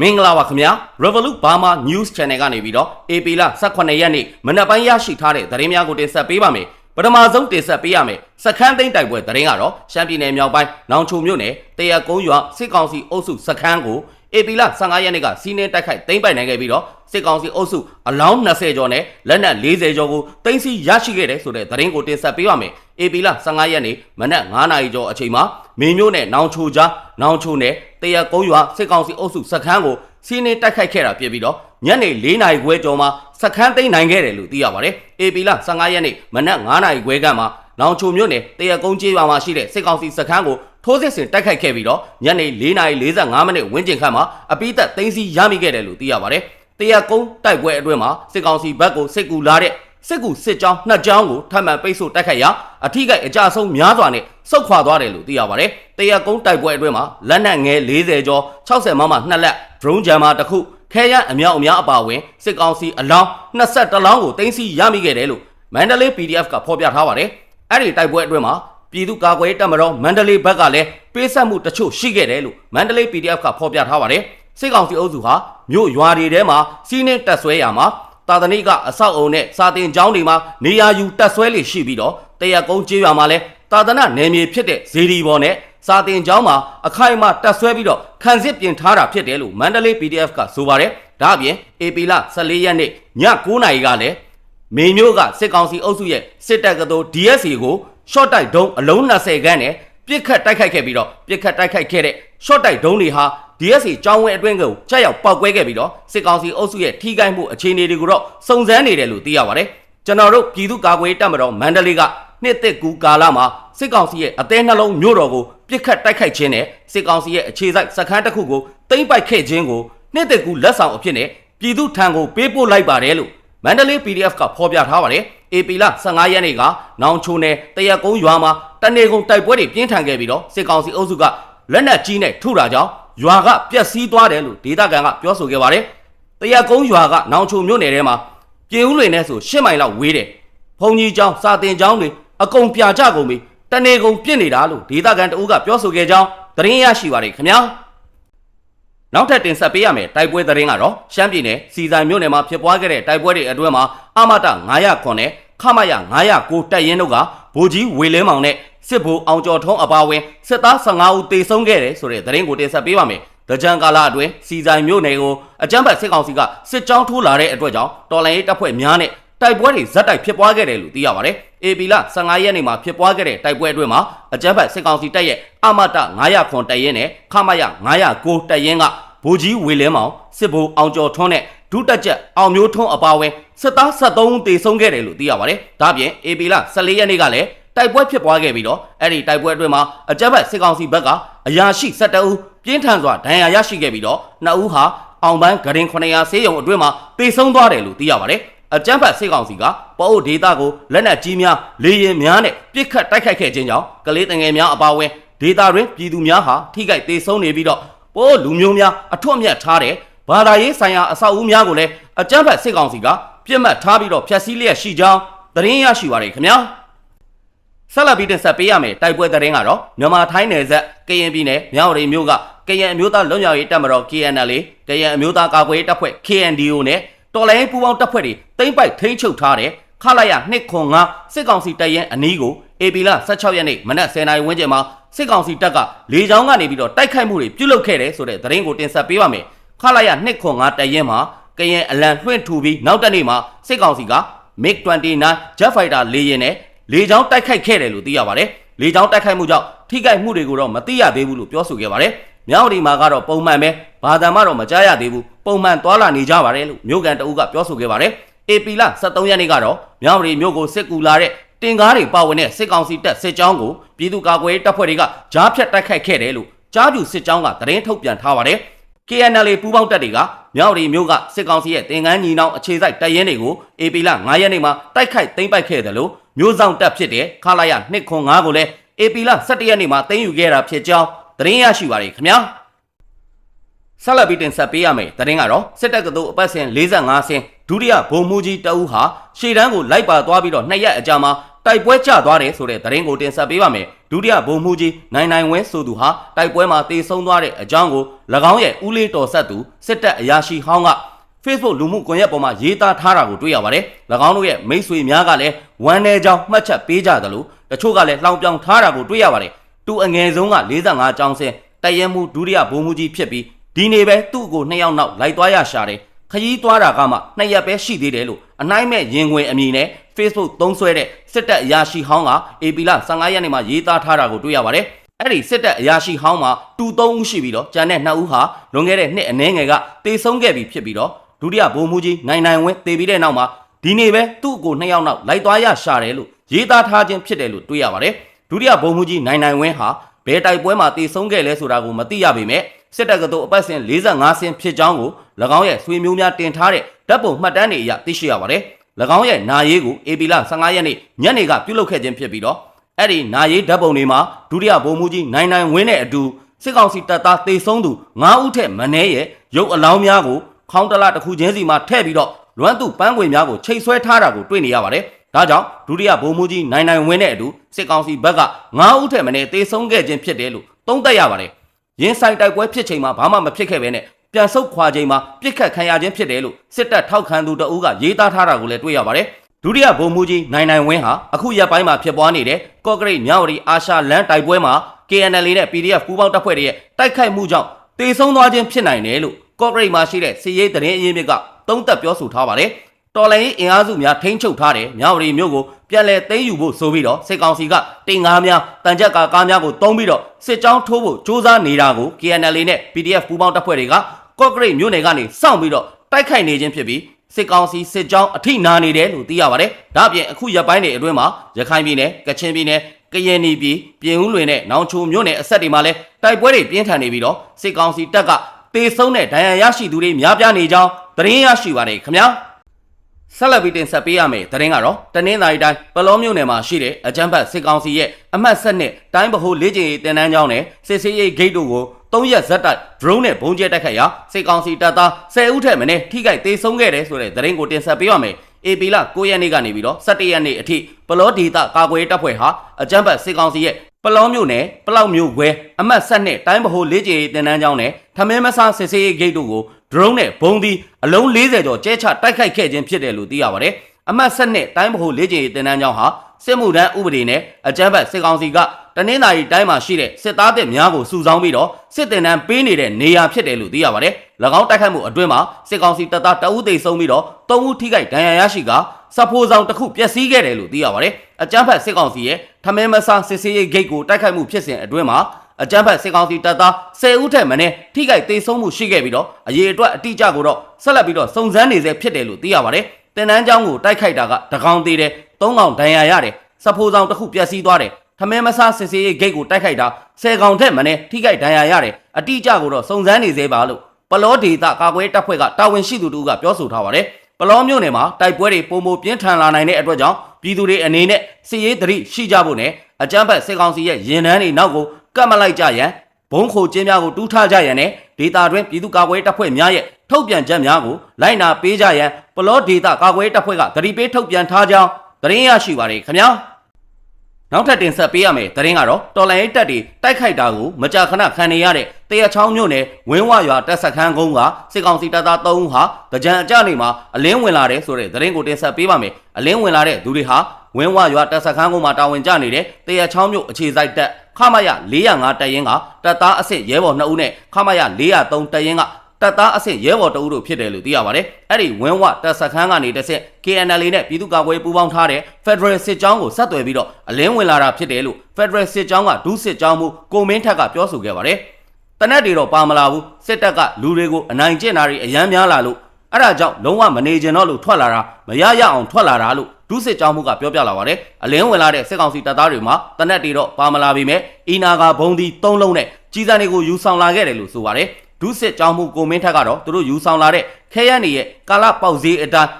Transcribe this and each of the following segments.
မင်္ဂလာပါခင်ဗျာ Revolut Burma News Channel ကနေပြီးတော့ AP လ18ရက်နေ့မနက်ပိုင်းရရှိထားတဲ့သတင်းများကိုတင်ဆက်ပေးပါမယ်ပထမဆုံးတင်ဆက်ပေးရမယ်စခန်းသိမ်းတိုက်ပွဲသတင်းကတော့ရှမ်းပြည်နယ်မြောက်ပိုင်းနောင်ချိုမြို့နယ်တရကုန်းရွာစစ်ကောင်စီအုပ်စုစခန်းကို AP လ15ရက်နေ့ကစီးနှင်းတိုက်ခိုက်သိမ်းပိုက်နိုင်ခဲ့ပြီးတော့စစ်ကောင်စီအုပ်စုအလောင်း20ကျော်နဲ့လက်နက်40ကျော်ကိုသိမ်းဆည်းရရှိခဲ့တယ်ဆိုတဲ့သတင်းကိုတင်ဆက်ပေးပါမယ် AP လ15ရက်နေ့မနက်9နာရီကျော်အချိန်မှာမင်းမျိုးနဲ့နောင်ချိုကြားနောင်ချိုနဲ့ တရကုန်းရွာစစ်ကောင်စီအုပ်စုစခန်းကိုစီးနှင်းတိုက်ခိုက်ခဲ့တာဖြစ်ပြီးတော့ညနေ4နာရီခွဲကျော်မှာစခန်းသိမ်းနိုင်ခဲ့တယ်လို့သိရပါတယ် AP လ15ရက်နေ့မနက်9နာရီခွဲကမှနောင်ချိုမြို့နယ်တရကုန်းကျေးရွာမှာရှိတဲ့စစ်ကောင်စီစခန်းကိုထိုးစစ်ဆင်တိုက်ခိုက်ခဲ့ပြီးတော့ညနေ4:45မိနစ်ဝန်းကျင်ခန့်မှာအပိသက်သိမ်းဆီးရမိခဲ့တယ်လို့သိရပါတယ်။တရကုန်းတိုက်ပွဲအတွင်းမှာစစ်ကောင်စီဘက်ကိုစစ်ကူလာတဲ့ စစ်ကူစစ်ကြောင်းနှစ်ကြောင်းကိုထပ်မံပိတ်ဆို့တိုက်ခိုက်ရာအထိကိအကြဆုံးများစွာနဲ့စုတ်ခွာသွားတယ်လို့သိရပါတယ်။တရကုန်းတိုက်ပွဲအတွင်းမှာလက်နက်ငယ်40ကျော်60မမ2လက် drone jammer တစ်ခုခဲရန်အမြောက်အများအပါအဝင်စစ်ကောင်စီအလောင်း22လောင်းကိုတင်စီရမိခဲ့တယ်လို့မန္တလေး PDF ကဖော်ပြထားပါတယ်။အဲ့ဒီတိုက်ပွဲအတွင်းမှာပြည်သူ့ကာကွယ်ရေးတပ်မတော်မန္တလေးဘက်ကလည်းပေးဆက်မှုတချို့ရှိခဲ့တယ်လို့မန္တလေး PDF ကဖော်ပြထားပါတယ်။စစ်ကောင်စီအုပ်စုဟာမြို့ရွာတွေထဲမှာစီးနှင်းတက်ဆွဲရာမှာ တာသနိကအဆောက်အုံနဲ့စာတင်ကျောင်းတွေမှာနေရာယူတက်ဆွဲလေရှိပြီးတော့တရကုန်းကျေးရွာမှာလည်းတာသနနယ်မြေဖြစ်တဲ့ဇေဒီဘော်နဲ့စာတင်ကျောင်းမှာအခိုင်အမာတက်ဆွဲပြီးတော့ခံစစ်ပြင်ထားတာဖြစ်တယ်လို့မန္တလေး PDF ကဆိုပါတယ်။ဒါအပြင် AP လ14ရက်နေ့ည9:00နာရီကလည်းမေမျိုးကစစ်ကောင်စီအုပ်စုရဲ့စစ်တပ်ကတော် DSA ကို short တိုက်ဒုံးအလုံး20ခန်းနဲ့ ပြစ်ခတ်တိုက်ခိုက်ခဲ့ပြီးတော့ပြစ်ခတ်တိုက်ခိုက်ခဲ့တဲ့ short တိုက်ဒုံးတွေဟာ DSA ကျောင်းဝင်းအတွင်းကိုချက်ရောက်ပောက်ကွဲခဲ့ပြီးတော့စစ်ကောင်စီအုပ်စုရဲ့ထိခိုက်မှုအခြေအနေတွေကိုတော့စုံစမ်းနေတယ်လို့သိရပါတယ်ကျွန်တော်တို့ပြည်သူ့ကာကွယ်ရေးတပ်မတော်မန္တလေးကနှစ်သက်ကူကာလမှာစစ်ကောင်စီရဲ့အသေးနှလုံးမြို့တော်ကိုပြစ်ခတ်တိုက်ခိုက်ခြင်းနဲ့စစ်ကောင်စီရဲ့အခြေစိုက်စခန်းတစ်ခုကိုသိမ်းပိုက်ခဲ့ခြင်းကိုနှစ်သက်ကူလက်ဆောင်အဖြစ်နဲ့ပြည်သူထံကိုပေးပို့လိုက်ပါတယ်လို့မန္တလေး PDF ကဖော်ပြထားပါတယ် AP လ15ရက်နေ့ကနောင်ချိုနယ်တရက်ကုန်းရွာမှာ တနေကုန်တိုက်ပွဲတွေပြင်းထန်ခဲ့ပြီးတော့စစ်ကောင်စီအုပ်စုကလက်နက်ကြီးနဲ့ထုတာကြောင့်ရွာကပျက်စီးသွားတယ်လို့ဒေသခံကပြောဆိုခဲ့ပါတယ်။တရက်ကုန်းရွာကနောင်ချိုမြို့နယ်ထဲမှာပြင်ဦးလွင်နဲ့ဆို10မိုင်လောက်ဝေးတယ်။ဘုံကြီးကျောင်းစာတင်ကျောင်းတွေအကုန်ပြကြကုန်ပြီတနေကုန်ပြစ်နေတာလို့ဒေသခံတအုပ်ကပြောဆိုခဲ့ကြောင်းသတင်းရရှိပါတယ်ခင်ဗျာ။နောက်ထပ်တင်ဆက်ပေးရမယ်တိုက်ပွဲသတင်းကတော့ရှမ်းပြည်နယ်စီဆိုင်မြို့နယ်မှာဖြစ်ပွားခဲ့တဲ့တိုက်ပွဲတွေအတွင်းမှာအမတ900နဲ့ ခမရ909တပ်ရင်းတို့ကဗိုလ်ကြီးဝေလဲမောင်နဲ့စစ်ဗိုလ်အောင်ကျော်ထုံးအပါအဝင်စစ်သား15ဦးတေဆုံးခဲ့တယ်ဆိုတဲ့သတင်းကိုတင်ဆက်ပေးပါမယ်။တကြံကာလအတွင်းစီဆိုင်မြို့နယ်ကိုအကြမ်းဖက်စစ်ကောင်စီကစစ်ကြောင်းထိုးလာတဲ့အတွက်ကြောင့်တော်လိုင်းရေးတပ်ဖွဲ့များနဲ့တိုက်ပွဲတွေဇက်တိုက်ဖြစ်ပွားခဲ့တယ်လို့သိရပါတယ်။ AB လ15ရက်နေ့မှာဖြစ်ပွားခဲ့တဲ့တိုက်ပွဲအတွင်းမှာအကြမ်းဖက်စစ်ကောင်စီတပ်ရဲ့အမတ900ခွန်တပ်ရင်းနဲ့ခမရ909တပ်ရင်းကဗိုလ်ကြီးဝေလဲမောင်စစ်ဗိုလ်အောင်ကျော်ထွန်းနဲ့ ဒုတက်ချက်အောင်မျိုးထွန်းအပါအဝင်စစ်သား73ဦးတေဆုံးခဲ့တယ်လို့သိရပါတယ်။ဒါ့အပြင် AB လ14ရက်နေ့ကလည်းတိုက်ပွဲဖြစ်ပွားခဲ့ပြီးတော့အဲ့ဒီတိုက်ပွဲအတွင်းမှာအကြမ်းဖက်စစ်ကောင်စီဘက်ကအရာရှိ12ဦးပြင်းထန်စွာဒဏ်ရာရရှိခဲ့ပြီးတော့2ဦးဟာအောင်ပန်းဂရင်900ဆေးရုံအတွင်းမှာတေဆုံးသွားတယ်လို့သိရပါတယ်။အကြမ်းဖက်စစ်ကောင်စီကပအိုဒေတာကိုလက်နက်ကြီးများလေရင်များနဲ့ပစ်ခတ်တိုက်ခိုက်ခဲ့ခြင်းကြောင့်ကလေးတငယ်များအပါအဝင်ဒေတာတွင်ပြည်သူများဟာထိခိုက်တေဆုံးနေပြီးတော့ပိုးလူမျိုးများအထွတ်အမြတ်ထားတဲ့ ဘာသာရေးဆိုင်ရာအဆောက်အဦများကိုလည်းအကြမ်းဖက်စစ်ကောင်စီကပြစ်မှတ်ထားပြီးတော့ဖျက်ဆီးလျက်ရှိကြောင်းသတင်းရရှိပါရခင်ဗျာဆက်လက်ပြီးတင်ဆက်ပေးရမယ်တိုက်ပွဲသတင်းကတော့မြန်မာထိုင်းနယ်စပ်ကရင်ပြည်နယ်မြောက်ရီမြို့ကကရင်အမျိုးသားလွတ်မြောက်ရေးတပ်မတော် KNL ကရင်အမျိုးသားကာကွယ်ရေးတပ်ဖွဲ့ KNDO နဲ့တော်လိုင်းပူးပေါင်းတပ်ဖွဲ့တွေတိမ့်ပိုက်ထိန်းချုပ်ထားတဲ့ခလာရ205စစ်ကောင်စီတပ်ရင်အနီးကို AP လ16ရက်နေ့မနက်10:00နာရီဝန်းကျင်မှာစစ်ကောင်စီတပ်ကလေကြောင်းကနေပြီးတော့တိုက်ခိုက်မှုတွေပြုလုပ်ခဲ့တယ်ဆိုတဲ့သတင်းကိုတင်ဆက်ပေးပါမယ် ခလာရ205တပ်ရင်မှာကရင်အလံလွှင့်ထူပြီးနောက်တက်နေ့မှာစစ်ကောင်စီက MiG-29 Jet Fighter လေယာဉ်နဲ့လေကြောင်းတိုက်ခိုက်ခဲ့တယ်လို့သိရပါတယ်။လေကြောင်းတိုက်ခိုက်မှုကြောင့်ထိခိုက်မှုတွေကိုတော့မသိရသေးဘူးလို့ပြောဆိုခဲ့ပါတယ်။မြောက်ဒီမှာကတော့ပုံမှန်ပဲဘာသာမှတော့မကြားရသေးဘူး။ပုံမှန်သွားလာနေကြပါတယ်လို့မြို့ကန်တအုပ်ကပြောဆိုခဲ့ပါတယ်။ AP လ23ရက်နေ့ကတော့မြောက်ဒီမြို့ကိုစစ်ကူလာတဲ့တင်ကားတွေပါဝင်တဲ့စစ်ကောင်စီတပ်စစ်ကြောင်းကိုပြည်သူ့ကာကွယ်ရေးတပ်ဖွဲ့တွေကကြားဖြတ်တိုက်ခိုက်ခဲ့တယ်လို့ကြားပြူစစ်ကြောင်းကသတင်းထုတ်ပြန်ထားပါတယ်။ KNL ပူးပေါင်းတပ်တွေကမြောက်ရီမြို့ကစစ်ကောင်စီရဲ့တင်ကန်းညီနောင်အခြေစိုက်တပ်ရင်းတွေကို AP လ9ရက်နေ့မှာတိုက်ခိုက်သိမ်းပိုက်ခဲ့တယ်လို့မျိုးဆောင်တပ်ဖြစ်တဲ့ခလာရ205ကိုလည်း AP လ17ရက်နေ့မှာသိမ်းယူခဲ့တာဖြစ်ကြောင်းသတင်းရရှိပါရခင်ဗျာဆက်လက်ပြီးတင်ဆက်ပေးရမယ်သတင်းကတော့စစ်တပ်ကတူအပတ်စဉ်45ဆင်းဒုတိယဗိုလ်မှူးကြီးတအူးဟာရှေ့တန်းကိုလိုက်ပါသွားပြီးတော့နှစ်ရက်အကြာမှာ တိုက်ပွဲကျသွားတယ်ဆိုတဲ့သတင်းကိုတင်ဆက်ပေးပါမယ်ဒုတိယဗိုလ်မှူးကြီးနိုင်နိုင်ဝင်းဆိုသူဟာတိုက်ပွဲမှာတေဆုံးသွားတဲ့အကြောင်းကို၎င်းရဲ့ဦးလေးတော်ဆက်သူစစ်တပ်အရာရှိဟောင်းက Facebook လူမှုကွန်ရက်ပေါ်မှာရေးသားထားတာကိုတွေ့ရပါတယ်။၎င်းတို့ရဲ့မိတ်ဆွေများကလည်းဝမ်းနေကြောင်းမှတ်ချက်ပေးကြသလိုတချို့ကလည်းလှောင်ပြောင်ထားတာကိုတွေ့ရပါတယ်။သူအငယ်ဆုံးက45ကျောင်းစင်တရဲမှုဒုတိယဗိုလ်မှူးကြီးဖြစ်ပြီးဒီနေ့ပဲသူ့ကိုနှစ်ယောက်နောက်လိုက်သွားရရှာတယ်။ ခရီးသွားတာကမှနှစ်ရက်ပဲရှိသေးတယ်လို့အနိုင်မဲ့ရင်ဝင်အမည်နဲ့ Facebook သုံးဆွဲတဲ့စစ်တပ်အရာရှိဟောင်းက AP လ15ရက်နေ့မှာရေးသားထားတာကိုတွေ့ရပါတယ်။အဲ့ဒီစစ်တပ်အရာရှိဟောင်းမှာတူ3ဦးရှိပြီးတော့ကျန်တဲ့2ဦးဟာလွန်ခဲ့တဲ့နှစ်အနည်းငယ်ကတေဆုံးခဲ့ပြီဖြစ်ပြီးတော့ဒုတိယဗိုလ်မှူးကြီးနိုင်နိုင်ဝင်းတေပြီးတဲ့နောက်မှာဒီနေ့ပဲသူ့ကိုနှစ်ယောက်နောက်လိုက်သွားရရှာတယ်လို့ရေးသားထားခြင်းဖြစ်တယ်လို့တွေ့ရပါတယ်။ဒုတိယဗိုလ်မှူးကြီးနိုင်နိုင်ဝင်းဟာဘယ်တိုက်ပွဲမှာတေဆုံးခဲ့လဲဆိုတာကိုမသိရပေမဲ့စစ်တပ်ကတော့အပတ်စဉ်45ဆင်းဖြစ်ကြောင်းကို၎ င်းရဲ့ဆွေမျိုးများတင်ထားတဲ့ဓာတ်ပုံမှတ်တမ်းတွေအရသိရှိရပါတယ်။၎င်းရဲ့နာရေးကို AP လ15ရက်နေ့ညနေကပြုလုပ်ခဲ့ခြင်းဖြစ်ပြီးတော့အဲ့ဒီနာရေးဓာတ်ပုံတွေမှာဒုတိယဗိုလ်မှူးကြီးနိုင်နိုင်ဝင်းနဲ့အတူစစ်ကောင်စီတပ်သားတေဆုံးသူ9ဦးထက်မနည်းရဲ့ရုပ်အလောင်းများကိုခေါင်းတလားတစ်ခုချင်းစီမှာထည့်ပြီးတော့လွမ်းသူပန်းခွေများကိုချိတ်ဆွဲထားတာကိုတွေ့နေရပါတယ်။ဒါကြောင့်ဒုတိယဗိုလ်မှူးကြီးနိုင်နိုင်ဝင်းနဲ့အတူစစ်ကောင်စီဘက်က9ဦးထက်မနည်းတေဆုံးခဲ့ခြင်းဖြစ်တယ်လို့သုံးသပ်ရပါတယ်။ရင်းဆိုင်တိုက်ပွဲဖြစ်ချိန်မှာဘာမှမဖြစ်ခဲ့ဘဲနဲ့ ပြန်ဆုတ်ခွာချိန်မှာပြစ်ခတ်ခံရခြင်းဖြစ်တယ်လို့စစ်တပ်ထောက်ခံသူတအူးကရေးသားထားတာကိုလည်းတွေ့ရပါတယ်။ဒုတိယဗိုလ်မှူးကြီးနိုင်နိုင်ဝင်းဟာအခုရက်ပိုင်းမှာဖြစ်ပွားနေတဲ့ကော့ဂရိတ်မြောက်ရီအာရှလန်တိုက်ပွဲမှာ KNL နဲ့ PDF ပူးပေါင်းတပ်ဖွဲ့တွေရဲ့တိုက်ခိုက်မှုကြောင့်တေဆုံးသွားခြင်းဖြစ်နိုင်တယ်လို့ကော့ဂရိတ်မှာရှိတဲ့စစ်ရေးတရင်အရင်းမြစ်ကသုံးသပ်ပြောဆိုထားပါတယ်။တော်လိုင်းအင်အားစုများထိန်းချုပ်ထားတဲ့မြောက်ရီမြို့ကို ပြန်လည်သိမ်းယူဖို့ဆိုပြီးတော့စစ်ကောင်စီကတင်ငါးများတန်ကြပ်ကာကားများကိုတုံးပြီးတော့စစ်ကြောင်းထိုးဖို့စ조사နေတာကို KNL နဲ့ PDF ပူးပေါင်းတပ်ဖွဲ့တွေကကော့ဂရိတ်မြို့နယ်ကနေစောင့်ပြီးတော့တိုက်ခိုက်နေခြင်းဖြစ်ပြီးစစ်ကောင်စီစစ်ကြောင်းအထိနာနေတယ်လို့သိရပါတယ်။ဒါ့အပြင်အခုရက်ပိုင်းတွေအတွင်းမှာရခိုင်ပြည်နယ်ကချင်ပြည်နယ်ကရင်ပြည်ပြည်ဦးလွင်နဲ့နောင်ချိုမြို့နယ်အဆက်တွေမှာလည်းတိုက်ပွဲတွေပြင်းထန်နေပြီးတော့စစ်ကောင်စီတပ်ကတေဆုံးတဲ့ဒဏ်ရာရရှိသူတွေများပြားနေကြောင်းသတင်းရရှိပါတယ်ခင်ဗျာ ဆက်လက်ပြီးတင်ဆက်ပေးရမယ်သတင်းကတော့တနင်္သာရီတိုင်းပလောမြို့နယ်မှာရှိတဲ့အကြမ်းဖက်စစ်ကောင်စီရဲ့အမှတ်7နဲ့တိုင်းဗဟိုလေ့ကျင့်ရေးတင်နန်းကျောင်းနဲ့စစ်စေးရေးဂိတ်တို့ကိုသုံးရက်ဇက်တိုက် drone နဲ့ဘုံကျဲတိုက်ခိုက်ရာစစ်ကောင်စီတပ်သား10ဦးထက်မနည်းထိခိုက်ဒေဆုံးခဲ့တယ်ဆိုတဲ့သတင်းကိုတင်ဆက်ပေးရမယ်။ AP လ9ရက်နေ့ကနေပြီးတော့17ရက်နေ့အထိပလောဒေတာကာကွယ်တပ်ဖွဲ့ဟာအကြမ်းဖက်စစ်ကောင်စီရဲ့ပလောမြို့နယ်ပလောက်မြို့ခွဲအမှတ်7နဲ့တိုင်းဗဟိုလေ့ကျင့်ရေးတင်နန်းကျောင်းနဲ့ထမင်းမဆားစစ်စေးရေးဂိတ်တို့ကို drone နဲ့ဘုံဒီအလုံး40ကျော်ကျဲချတိုက်ခိုက်ခဲ့ခြင်းဖြစ်တယ်လို့သိရပါတယ်။အမှတ်7နဲ့တိုင်းဗဟိုလေ့ကျင့်ရေးတင်နန်းကျောင်းဟာစစ်မှုထမ်းဥပဒေနဲ့အကြမ်းဖက်စစ်ကောင်စီကတနင်္သာရီတိုင်းမှာရှိတဲ့စစ်သားတပ်များကိုစုဆောင်းပြီးတော့စစ်တင်တန်းပေးနေတဲ့နေရာဖြစ်တယ်လို့သိရပါတယ်။၎င်းတိုက်ခိုက်မှုအတွင်းမှာစစ်ကောင်စီတပ်သားတအုပ်သိဆုံးပြီးတော့၃ဦးထိခိုက်ဒဏ်ရာရရှိကစဖိုးဆောင်တစ်ခုပျက်စီးခဲ့တယ်လို့သိရပါတယ်။အကြမ်းဖက်စစ်ကောင်စီရဲ့ထမင်းမဆားစစ်စေးရေးဂိတ်ကိုတိုက်ခိုက်မှုဖြစ်စဉ်အတွင်းမှာ အကြမ်းဖက်စစ်ကောင်စီတပ်သား10ဦးထက်မနည်းထိခိုက်ဒေဆုံးမှုရှိခဲ့ပြီးတော့အရေးအတွက်အတိအကျကိုတော့ဆက်လက်ပြီးတော့စုံစမ်းနေဆဲဖြစ်တယ်လို့သိရပါတယ်။တင်နန်းကျောင်းကိုတိုက်ခိုက်တာကတကောင်သေးတယ်၊သုံးကောင်ဒဏ်ရာရတယ်။စဖိုးဆောင်တစ်ခုပျက်စီးသွားတယ်။ထမင်းမဆားစစ်စေးရေးဂိတ်ကိုတိုက်ခိုက်တာ10ကောင်ထက်မနည်းထိခိုက်ဒဏ်ရာရတယ်။အတိအကျကိုတော့စုံစမ်းနေသေးပါလို့ပလောဒေတာကာကွယ်တပ်ဖွဲ့ကတာဝန်ရှိသူတို့ကပြောဆိုထားပါတယ်။ပလောမြို့နယ်မှာတိုက်ပွဲတွေပုံမပြင်းထန်လာနိုင်တဲ့အတွက်ကြောင့်ပြည်သူတွေအနေနဲ့စစ်ရေးသတိရှိကြဖို့နဲ့အကြမ်းဖက်စစ်ကောင်စီရဲ့ရင်နှန်းတွေနောက်ကို ကတ်မလိုက်ကြရန်ဘုံခိုကျင်းများကိုတူးထားကြရန်နဲ့ဒေတာတွင်ပြည်သူ့ကာကွယ်တပ်ဖွဲ့များရဲ့ထုတ်ပြန်ချက်များကိုလိုက်နာပေးကြရန်ပလောဒေတာကာကွယ်တပ်ဖွဲ့ကသတိပေးထုတ်ပြန်ထားကြောင်းသတင်းရရှိပါတယ်ခင်ဗျာနောက်ထပ်တင်ဆက်ပေးရမယ်သတင်းကတော့တော်လန်ရေးတပ်တွေတိုက်ခိုက်တာကိုမကြာခဏခံနေရတဲ့တရချောင်းမြို့နယ်ဝင်းဝရွာတပ်စခန်းကုန်းကစစ်ကောင်စီတပ်သား3ဦးဟာကြံအကြနေမှာအလင်းဝင်လာတဲ့ဆိုတဲ့သတင်းကိုတင်ဆက်ပေးပါမယ်အလင်းဝင်လာတဲ့သူတွေဟာဝင်းဝရွာတပ်စခန်းကုန်းမှာတာဝန်ကျနေတဲ့တရချောင်းမြို့အခြေစိုက်တပ် ခမရ405တပ်ရင်းကတပ်သားအစ်စ်ရဲဘော်2ဦးနဲ့ခမရ403တပ်ရင်းကတပ်သားအဆင့်ရဲဘော်တအုပ်တို့ဖြစ်တယ်လို့သိရပါတယ်။အဲ့ဒီဝင်းဝတပ်စခန်းကနေတစ်ဆက် KNL နဲ့ပြည်သူ့ကာကွယ်ပူးပေါင်းထားတဲ့ Federal စစ်ကြောင်းကိုဆက်သွယ်ပြီးတော့အလင်းဝင်လာတာဖြစ်တယ်လို့ Federal စစ်ကြောင်းကဒုစစ်ကြောင်းမှုကိုမင်းထက်ကပြောဆိုခဲ့ပါတယ်။တနက်တွေတော့ပါမလာဘူးစစ်တပ်ကလူတွေကိုအနိုင်ကျင့်တာတွေအယမ်းများလာလို့ အဲ့ဒါကြောင့်လုံးဝမနေကျင်တော့လို့ထွက်လာတာမရရအောင်ထွက်လာတာလို့ဒုစစ်ကြောင်းမှုကပြောပြလာပါတယ်။အလင်းဝင်လာတဲ့စစ်ကောင်စီတပ်သားတွေမှာတနက်တွေတော့ပါမလာပေမဲ့အီနာကဘုံဒီ၃လုံးနဲ့ကြီးစံတွေကိုယူဆောင်လာခဲ့တယ်လို့ဆိုပါတယ်။ဒုစစ်ကြောင်းမှုကိုမင်းထက်ကတော့သူတို့ယူဆောင်လာတဲ့ခဲရန်တွေရဲ့ကာလပေါက်ဈေးအတိုင်း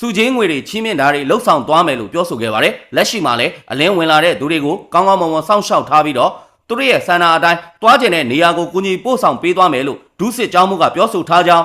စုချင်းငွေတွေချင်းမြင့်တာတွေလှုပ်ဆောင်သွားမယ်လို့ပြောဆိုခဲ့ပါတယ်လက်ရှိမှာလည်းအလင်းဝင်လာတဲ့သူတွေကိုကောင်းကောင်းမွန်မွန်စောင့်ရှောက်ထားပြီးတော့သူတို့ရဲ့ဆန္ဒအတိုင်းတွားကျင်တဲ့နေရာကိုကူညီပို့ဆောင်ပေးသွားမယ်လို့ဒုစစ်ကြောင်းမှုကပြောဆိုထားကြောင်း